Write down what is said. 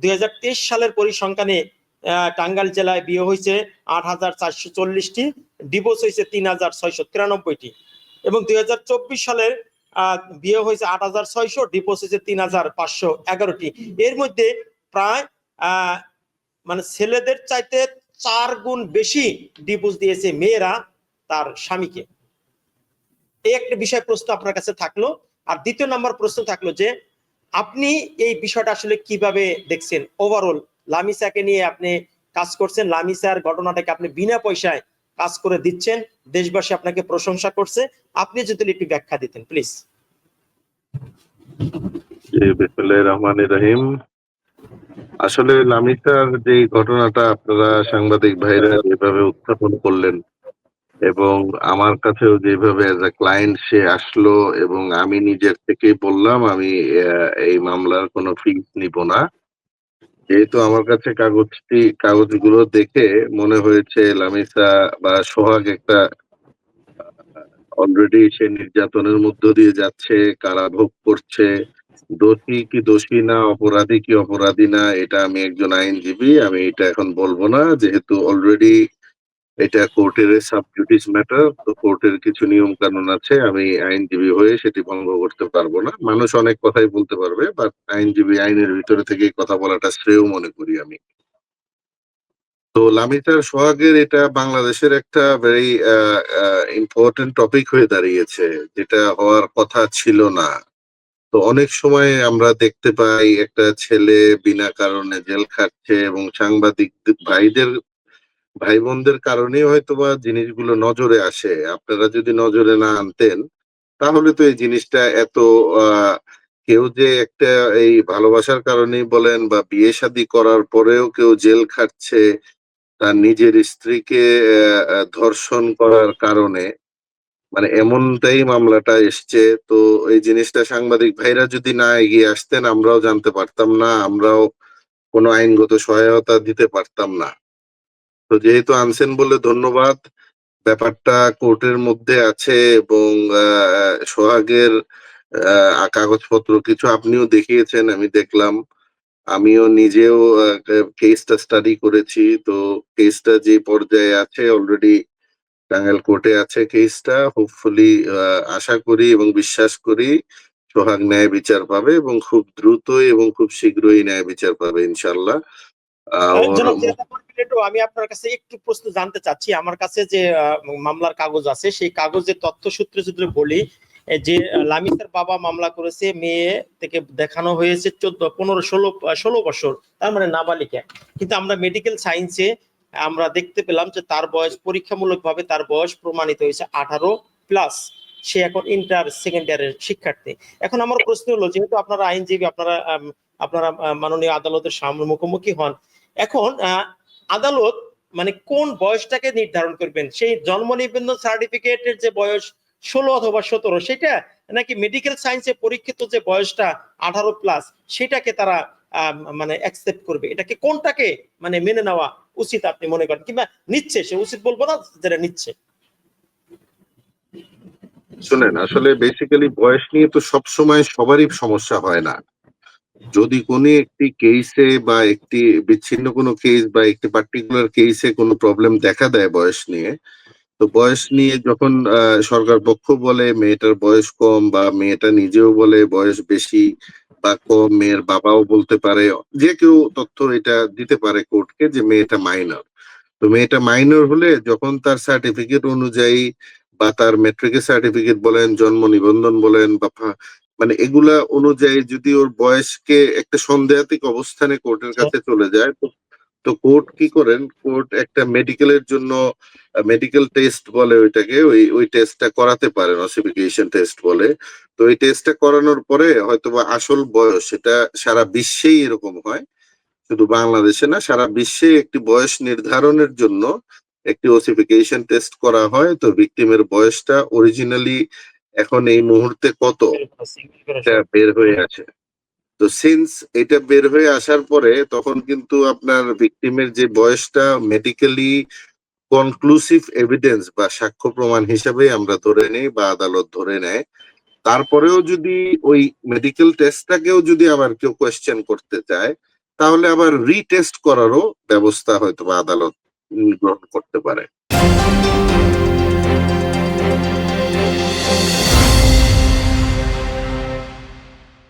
দুই হাজার তেইশ সালের পরিসংখ্যানে টাঙ্গাইল জেলায় বিয়ে হয়েছে আট হাজার চারশো চল্লিশটি, ডিভোর্স হয়েছে তিন হাজার ছয়শো তিরানব্বইটি। এবং দুই হাজার চব্বিশ সালের বিয়ে হয়েছে আট হাজার ছয়শো, ডিভোর্স হয়েছে তিন হাজার পাঁচশো এগারোটি। এর মধ্যে প্রায় মানে ছেলেদের চাইতে চার গুণ বেশি ডিভোর্স দিয়েছে মেয়েরা তার স্বামীকে। এই একটা বিষয় প্রশ্ন আপনার কাছে থাকল। আর দ্বিতীয় নাম্বার প্রশ্ন থাকল যে আপনি এই বিষয়টা আসলে কীভাবে দেখছেন? ওভারঅল লামিসাকে নিয়ে আপনি কাজ করছেন লামিসার ঘটনাটাকে আপনি বিনা পয়সায় কাজ করে দিচ্ছেন, দেশবাসী আপনাকে প্রশংসা করছে। আপনি যদি একটু ব্যাখ্যা দিতেন প্লিজ বিসমুল্লাহির রহিম। আসলে লামিসার যে ঘটনাটা আপনারা সাংবাদিক ভাইরা যেভাবে উত্থাপন করলেন এবং আমার কাছেও যেভাবে অ্যাজ আ ক্লায়েন্ট সে আসলো এবং আমি নিজের থেকেই বললাম, আমি এই মামলার কোনো ফিস নিব না। যেহেতু আমার কাছে কাগজটি, কাগজগুলো দেখে মনে হয়েছে লামিসা বা সোহাগ একটা অলরেডি সে নির্যাতনের মধ্য দিয়ে যাচ্ছে কারাভোগ করছে, দোষী কি দোষী না, অপরাধী কি অপরাধী না, এটা আমি একজন আইনজীবী, আমি এটা এখন বলব না। যেহেতু অলরেডি এটা কোর্টের সাবজুডিস ম্যাটার, তো কোর্টের কিছু নিয়ম কানুন আছে, আমি আইনজীবী হয়ে সেটি ভঙ্গ করতে পারব না। মানুষ অনেক কথাই বলতে পারবে বাট আইনজীবী আইনের ভিতরে থেকে কথা বলাটা শ্রেয় মনে করি আমি। তো লামিতার সোহাগের এটা বাংলাদেশের একটা ভেরি ইম্পর্টেন্ট টপিক হয়ে দাঁড়িয়েছে, যেটা হওয়ার কথা ছিল না। তো অনেক সময় আমরা দেখতে পাই একটা ছেলে বিনা কারণে জেল খাটছে এবং সাংবাদিক ভাইদের ভাই বোনদের কারণেই হয়তোবা জিনিসগুলো নজরে আসে। আপনারা যদি নজরে না আনতেন, তাহলে তো এই জিনিসটা এত কেউ যে একটা এই ভালোবাসার কারণেই বলেন বা বিয়ে শাদী করার পরেও কেউ জেল খাটছে, তার নিজের স্ত্রীকে ধর্ষণ করার কারণে মানে এমনটাই মামলাটা এসছে। তো এই জিনিসটা সাংবাদিক ভাইরা যদি না এগিয়ে আসতেন, আমরাও জানতে পারতাম না, আমরাও কোনো আইনগত সহায়তা দিতে পারতাম না। তো যেহেতু আনছেন বলে ধন্যবাদ, ব্যাপারটা কোর্টের মধ্যে আছে এবং সোহাগের কাগজপত্র কিছু আপনিও দেখিয়েছেন, আমি দেখলাম। আমিও নিজেও কেসটা স্টাডি করেছি। তো কেসটা যে পর্যায়ে আছে অলরেডি টাঙ্গাইল কোর্টে আছে কেসটা হোপফুলি আশা করি এবং বিশ্বাস করি সোহাগ ন্যায় বিচার পাবে এবং খুব দ্রুতই এবং খুব শীঘ্রই ন্যায় বিচার পাবে ইনশাল্লাহ আমি আপনার কাছে একটু প্রশ্ন জানতে চাচ্ছি। আমার কাছে যে মামলার কাগজ আছে সেই কাগজের তথ্য সূত্রে যদি বলি যে লামিসার বাবা মামলা করেছে মেয়ে থেকে দেখানো হয়েছে চোদ্দ পনেরো ষোলো ষোলো বছর তার মানে নাবালিকা। কিন্তু আমরা মেডিকেল সায়েন্সে আমরা দেখতে পেলাম যে তার বয়স পরীক্ষামূলক ভাবে তার বয়স প্রমাণিত হয়েছে আঠারো প্লাস সে এখন ইন্টার সেকেন্ড ইয়ারের শিক্ষার্থী। এখন আমার প্রশ্ন হলো যেহেতু আপনারা আইনজীবী আপনারা আপনারা মাননীয় আদালতের সামনে মুখোমুখি হন এখন আদালত মানে কোন বয়সটাকে নির্ধারণ করবেন? সেই জন্ম নিবন্ধন সার্টিফিকেটের যে বয়স ষোলো অথবা সতেরো, সেটা নাকি মেডিকেল সায়েন্সে পরীক্ষিত যে বয়সটা আঠারো প্লাস সেটাকে তারা মানে অ্যাকসেপ্ট করবে? এটাকে কোনটাকে মানে মেনে নেওয়া উচিত আপনি মনে করেন? কিংবা নিচ্ছে, সে উচিত বলব না যেটা নিচ্ছে? শুনেন, আসলে বেসিক্যালি বয়স নিয়ে তো সবসময় সবারই সমস্যা হয় না। যদি কোনো একটি কেসে বা একটি বিচ্ছিন্ন কোনো কেস বা একটি পার্টিকুলার কেসে কোনো প্রবলেম দেখা দেয় বয়স নিয়ে, তো বয়স নিয়ে যখন সরকার পক্ষ বলে মেয়েটার বয়স কম বা মেয়েটা নিজেও বলে বয়স বেশি বা কম, মেয়ের বাবাও বলতে পারে, যে কেউ তথ্য এটা দিতে পারে কোর্টকে যে মেয়েটা মাইনর তো মেয়েটা মাইনর হলে যখন তার সার্টিফিকেট অনুযায়ী বা তার মেট্রিকের সার্টিফিকেট বলেন, জন্ম নিবন্ধন বলেন বা মানে এগুলা অনুযায়ী যদি ওর বয়সকে একটা সন্দেহাতিক অবস্থানে কোর্টের কাছে চলে যায় তো কোর্ট কি করেন? কোর্ট একটা মেডিকেলের জন্য মেডিকেল টেস্ট বলে ওইটাকে ওই ওই টেস্টটা করাতে পারেন অসিফিকেশন টেস্ট বলে। তো এই টেস্টটা করানোর পরে হয়তোবা আসল বয়স সেটা সারা বিশ্বেই এরকম হয়। শুধু বাংলাদেশে না সারা বিশ্বে একটি বয়স নির্ধারণের জন্য একটি ওসিফিকেশন টেস্ট করা হয়। তো ভিকটিমের বয়সটা অরিজিনালি এখন এই মুহূর্তে কত? বের হয়ে আছে। তো সিন্স এটা বের হয়ে আসার পরে তখন কিন্তু আপনার ভিকটিমের যে বয়সটা মেডিকেলি কনক্লুসিভ এভিডেন্স বা সাক্ষ্য প্রমাণ হিসাবে আমরা ধরে নেই বা আদালত ধরে নেয় তারপরেও যদি ওই মেডিকেল টেস্টটাকেও যদি আবার কেউ কোয়েশ্চেন করতে চায় তাহলে আবার রিটেস্ট করারও ব্যবস্থা হয়তো বা আদালত গ্রহণ করতে পারে।